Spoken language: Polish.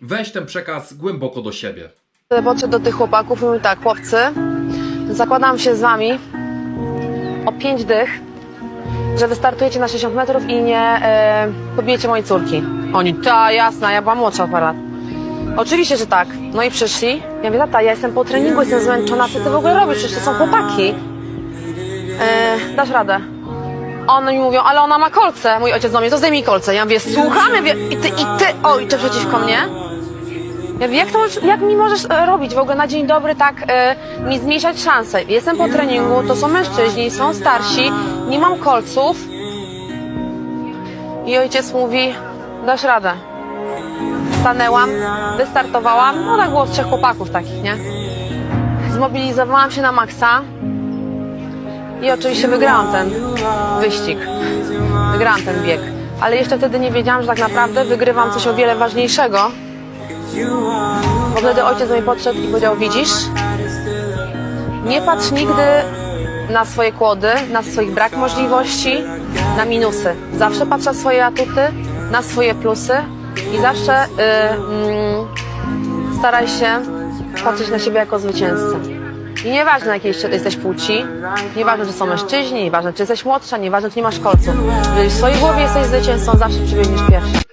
Weź ten przekaz głęboko do siebie. Podszedł do tych chłopaków i mówił tak, chłopcy, zakładam się z wami o pięć dych, że wystartujecie na 60 metrów i nie e, pobijecie mojej córki. Oni, ta jasna, ja byłam młodsza o parę lat. Oczywiście, że tak. No i przyszli. Ja mówię, tata, ja jestem po treningu, jestem zmęczona, co ty w ogóle robisz? Przecież to są chłopaki. E, dasz radę. One mi mówią, ale ona ma kolce. Mój ojciec do mnie, to zdejmij kolce. Ja mówię, słucham? Ja i ty, i ty, ojcze, przeciwko mnie? Jak, to, jak mi możesz e, robić w ogóle na dzień dobry tak e, mi zmniejszać szanse? Jestem po treningu, to są mężczyźni, są starsi, nie mam kolców. I ojciec mówi, dasz radę. Stanęłam, wystartowałam, no tak było z trzech chłopaków takich, nie? Zmobilizowałam się na maksa i oczywiście wygrałam ten wyścig. Wygrałam ten bieg. Ale jeszcze wtedy nie wiedziałam, że tak naprawdę wygrywam coś o wiele ważniejszego, bo wtedy ojciec do mnie podszedł i powiedział, widzisz, nie patrz nigdy na swoje kłody, na swoich brak możliwości, na minusy. Zawsze patrz na swoje atuty, na swoje plusy i zawsze y, mm, staraj się patrzeć na siebie jako zwycięzcę. I nieważne jakiej jesteś płci, nieważne czy są mężczyźni, nieważne czy jesteś młodsza, nieważne czy nie masz kolców. Jeżeli w swojej głowie jesteś zwycięzcą, zawsze przybiegniesz pierwszy.